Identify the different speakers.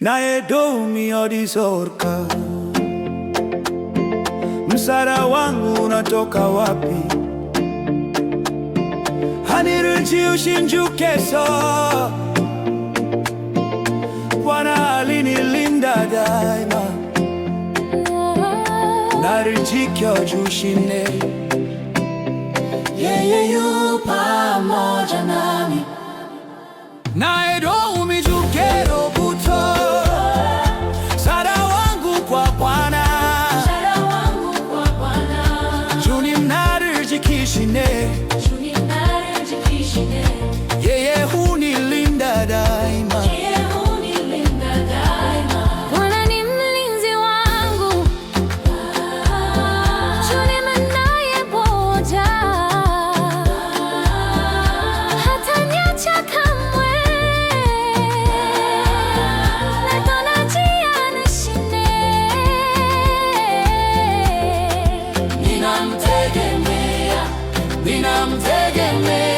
Speaker 1: naye doumi odisorka. Msara wangu unatoka wapi? Haniruchi ushinjukeso. Bwana alinilinda daima, narijikyo she
Speaker 2: neck I'm taking me.